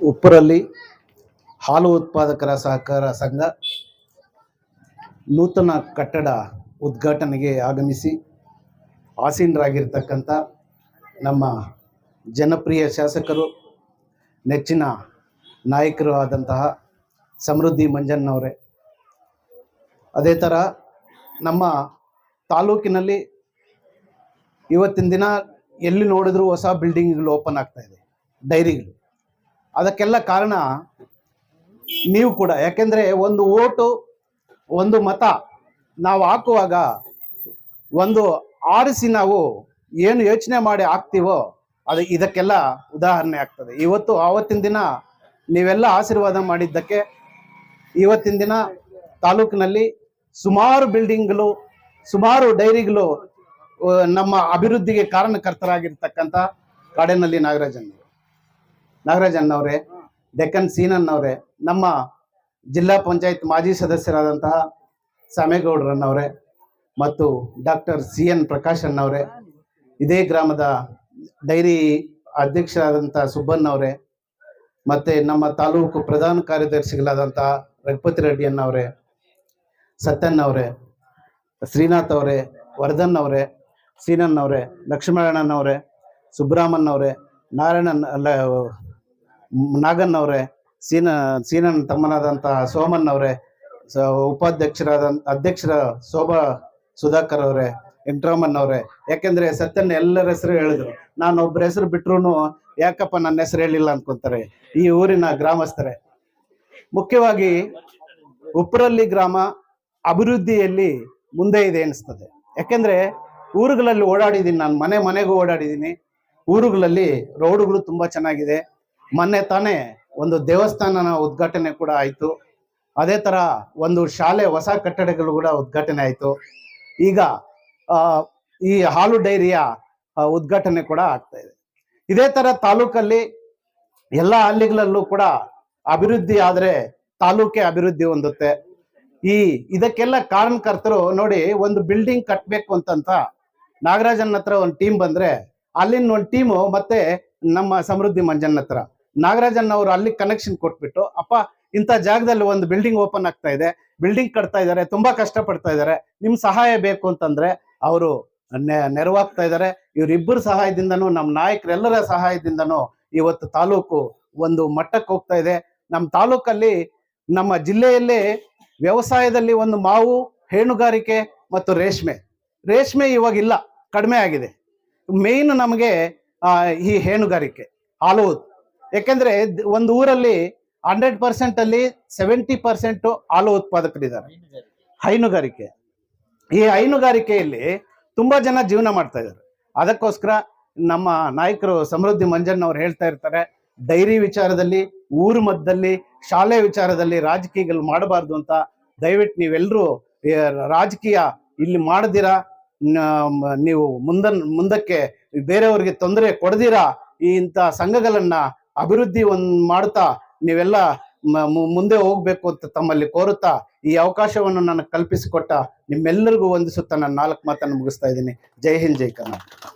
ಉಪ್ಪರಲ್ಲಿ ಹಾಲು ಉತ್ಪಾದಕರ ಸಹಕಾರ ಸಂಘ ನೂತನ ಕಟ್ಟಡ ಉದ್ಘಾಟನೆಗೆ ಆಗಮಿಸಿ ಆಸೀನರಾಗಿರ್ತಕ್ಕಂಥ ನಮ್ಮ ಜನಪ್ರಿಯ ಶಾಸಕರು, ನೆಚ್ಚಿನ ನಾಯಕರು ಆದಂತಹ ಸಮೃದ್ಧಿ ಮಂಜಣ್ಣವರೇ. ಅದೇ ಥರ ನಮ್ಮ ತಾಲೂಕಿನಲ್ಲಿ ಇವತ್ತಿನ ದಿನ ಎಲ್ಲಿ ನೋಡಿದ್ರೂ ಹೊಸ ಬಿಲ್ಡಿಂಗ್ಗಳು ಓಪನ್ ಆಗ್ತಾ ಇದೆ. ಡೈರಿಗಳು. ಅದಕ್ಕೆಲ್ಲ ಕಾರಣ ನೀವು ಕೂಡ. ಯಾಕೆಂದ್ರೆ ಒಂದು ಓಟು, ಒಂದು ಮತ ನಾವು ಹಾಕುವಾಗ ಒಂದು ಆರಿಸಿ ನಾವು ಏನು ಯೋಚನೆ ಮಾಡಿ ಹಾಕ್ತೀವೋ ಅದು ಇದಕ್ಕೆಲ್ಲ ಉದಾಹರಣೆ ಆಗ್ತದೆ. ಇವತ್ತು ಆವತ್ತಿನ ದಿನ ನೀವೆಲ್ಲ ಆಶೀರ್ವಾದ ಮಾಡಿದ್ದಕ್ಕೆ ಇವತ್ತಿನ ದಿನ ತಾಲೂಕಿನಲ್ಲಿ ಸುಮಾರು ಬಿಲ್ಡಿಂಗ್ಗಳು, ಸುಮಾರು ಡೈರಿಗಳು ನಮ್ಮ ಅಭಿವೃದ್ಧಿಗೆ ಕಾರಣಕರ್ತರಾಗಿರ್ತಕ್ಕಂಥ ಕಾಡೇನಹಳ್ಳಿ ನಾಗರಾಜನ್ ನಾಗರಾಜಣ್ಣವರೇ ಡೆಕ್ಕನ್ ಸೀನನ್ನವರೇ ನಮ್ಮ ಜಿಲ್ಲಾ ಪಂಚಾಯತ್ ಮಾಜಿ ಸದಸ್ಯರಾದಂತಹ ಸಾಮೇಗೌಡರನ್ನವರೇ ಮತ್ತು ಡಾಕ್ಟರ್ ಸಿ ಎನ್ ಪ್ರಕಾಶ್ ಅಣ್ಣವರೇ, ಇದೇ ಗ್ರಾಮದ ಡೈರಿ ಅಧ್ಯಕ್ಷರಾದಂಥ ಸುಬ್ಬಣ್ಣವರೇ ಮತ್ತೆ ನಮ್ಮ ತಾಲೂಕು ಪ್ರಧಾನ ಕಾರ್ಯದರ್ಶಿಗಳಾದಂತಹ ರಘುಪತಿ ರೆಡ್ಡಿ ಸತ್ಯನ್ನವರೇ ಶ್ರೀನಾಥ್ ಅವರೇ, ವರದನ್ ಅವರೇ ಸೀನನ್ ಅವರೇ ಲಕ್ಷ್ಮಣನ್ ಅವರೇ ಅಲ್ಲ ನಾಗನ್ ಅವರೇ, ಸೀನ, ಸೀನನ್ ತಮ್ಮನಾದಂತಹ ಸೋಮನ್ ಅವರೇ ಉಪಾಧ್ಯಕ್ಷರಾದ, ಅಧ್ಯಕ್ಷರ ಶೋಭಾ ಸುಧಾಕರ್ ಅವರೇ ವೆಂಕಟರಾಮನ್ ಅವರೇ. ಯಾಕೆಂದ್ರೆ ಸತ್ಯನ್ ಎಲ್ಲರ ಹೆಸರು ಹೇಳಿದ್ರು. ನಾನು ಒಬ್ಬರ ಹೆಸರು ಬಿಟ್ರು ಯಾಕಪ್ಪ ನನ್ನ ಹೆಸರು ಹೇಳಿಲ್ಲ ಅನ್ಕೊಂತಾರೆ ಈ ಊರಿನ ಗ್ರಾಮಸ್ಥರೇ. ಮುಖ್ಯವಾಗಿ ಉಪ್ಪರಳ್ಳಿ ಗ್ರಾಮ ಅಭಿವೃದ್ಧಿಯಲ್ಲಿ ಮುಂದೆ ಇದೆ ಅನಿಸ್ತದೆ. ಯಾಕೆಂದ್ರೆ ಊರುಗಳಲ್ಲಿ ಓಡಾಡಿದ್ದೀನಿ ನಾನು, ಮನೆ ಮನೆಗೂ ಓಡಾಡಿದ್ದೀನಿ ಊರುಗಳಲ್ಲಿ ರೋಡುಗಳು ತುಂಬಾ ಚೆನ್ನಾಗಿದೆ. ಮೊನ್ನೆ ತಾನೇ ಒಂದು ದೇವಸ್ಥಾನನ ಉದ್ಘಾಟನೆ ಕೂಡ ಆಯಿತು. ಅದೇ ತರ ಒಂದು ಶಾಲೆ ಹೊಸ ಕಟ್ಟಡಗಳು ಕೂಡ ಉದ್ಘಾಟನೆ ಆಯಿತು. ಈಗ ಈ ಹಾಲು ಡೈರಿಯ ಉದ್ಘಾಟನೆ ಕೂಡ ಆಗ್ತಾ ಇದೆ. ಇದೇ ತರ ತಾಲೂಕಲ್ಲಿ ಎಲ್ಲ ಹಳ್ಳಿಗಳಲ್ಲೂ ಕೂಡ ಅಭಿವೃದ್ಧಿ ಆದರೆ ತಾಲೂಕೆ ಅಭಿವೃದ್ಧಿ ಹೊಂದುತ್ತೆ. ಈ, ಇದಕ್ಕೆಲ್ಲ ಕಾರಣಕರ್ತರು ನೋಡಿ ಒಂದು ಬಿಲ್ಡಿಂಗ್ ಕಟ್ಟಬೇಕು ಅಂತಂತ ನಾಗರಾಜನ್ ಹತ್ರ ಒಂದು ಟೀಮ್ ಬಂದ್ರೆ ಅಲ್ಲಿನ ಒಂದು ಟೀಮು ಮತ್ತೆ ನಮ್ಮ ಸಮೃದ್ಧಿ ಮಂಜನ್ ಹತ್ರ. ನಾಗರಾಜನ್ ಅವರು ಅಲ್ಲಿ ಕನೆಕ್ಷನ್ ಕೊಟ್ಬಿಟ್ಟು, ಅಪ್ಪ, ಇಂಥ ಜಾಗದಲ್ಲಿ ಒಂದು ಬಿಲ್ಡಿಂಗ್ ಓಪನ್ ಆಗ್ತಾ ಇದೆ ಬಿಲ್ಡಿಂಗ್ ಕಟ್ತಾ ಇದ್ದಾರೆ, ತುಂಬಾ ಕಷ್ಟ ಪಡ್ತಾ ಇದ್ದಾರೆ, ನಿಮ್ ಸಹಾಯ ಬೇಕು ಅಂತಂದ್ರೆ ಅವರು ನೆರವಾಗ್ತಾ ಇದ್ದಾರೆ. ಇವರಿಬ್ಬರ ಸಹಾಯದಿಂದನೂ ನಮ್ಮ ನಾಯಕರೆಲ್ಲರ ಸಹಾಯದಿಂದನೂ ಇವತ್ತು ತಾಲೂಕು ಒಂದು ಮಟ್ಟಕ್ಕೆ ಹೋಗ್ತಾ ಇದೆ. ನಮ್ಮ ತಾಲೂಕಲ್ಲಿ ನಮ್ಮ ಜಿಲ್ಲೆಯಲ್ಲಿ ವ್ಯವಸಾಯದಲ್ಲಿ ಒಂದು ಮಾವು, ಹೇಣುಗಾರಿಕೆ ಮತ್ತು ರೇಷ್ಮೆ. ರೇಷ್ಮೆ ಇವಾಗ ಇಲ್ಲ, ಕಡಿಮೆ ಆಗಿದೆ. ಮೇಯ್ನ್ ನಮಗೆ ಈ ಹೇಣುಗಾರಿಕೆ ಹಾಲು ಯಾಕೆಂದ್ರೆ ಒಂದು ಊರಲ್ಲಿ ಹಂಡ್ರೆಡ್ ಪರ್ಸೆಂಟ್ ಅಲ್ಲಿ ಸೆವೆಂಟಿ ಪರ್ಸೆಂಟ್ ಹಾಲು ಉತ್ಪಾದಕರಿದ್ದಾರೆ. ಹೈನುಗಾರಿಕೆ. ಈ ಹೈನುಗಾರಿಕೆಯಲ್ಲಿ ತುಂಬಾ ಜನ ಜೀವನ ಮಾಡ್ತಾ ಇದ್ದಾರೆ. ಅದಕ್ಕೋಸ್ಕರ ನಮ್ಮ ನಾಯಕರು ಸಮೃದ್ಧಿ ಮಂಜನ್ ಅವ್ರು ಹೇಳ್ತಾ ಇರ್ತಾರೆ, ಡೈರಿ ವಿಚಾರದಲ್ಲಿ, ಊರು ಮಧ್ಯದಲ್ಲಿ, ಶಾಲೆ ವಿಚಾರದಲ್ಲಿ ರಾಜಕೀಯಗಳು ಮಾಡಬಾರ್ದು ಅಂತ ದಯವಿಟ್ಟು ನೀವೆಲ್ಲರೂ ರಾಜಕೀಯ ಇಲ್ಲಿ ಮಾಡದಿರಾ ನೀವು ಮುಂದ ಮುಂದಕ್ಕೆ ಬೇರೆಯವ್ರಿಗೆ ತೊಂದರೆ ಕೊಡದಿರಾ ಇಂಥ ಸಂಘಗಳನ್ನ ಅಭಿವೃದ್ಧಿ ಒಂದ್ ಮಾಡ್ತಾ ನೀವೆಲ್ಲ ಮುಂದೆ ಹೋಗ್ಬೇಕು ಅಂತ ತಮ್ಮಲ್ಲಿ ಕೋರುತ್ತಾ ಈ ಅವಕಾಶವನ್ನು ನನಗೆ ಕಲ್ಪಿಸಿಕೊಟ್ಟ ನಿಮ್ಮೆಲ್ಲರಿಗೂ ವಂದಿಸುತ್ತಾ ನಾನು ನಾಲ್ಕು ಮಾತನ್ನು ಮುಗಿಸ್ತಾ ಇದ್ದೀನಿ. ಜೈ ಹಿಂದ್, ಜೈ ಕರ್ನಾಟಕ.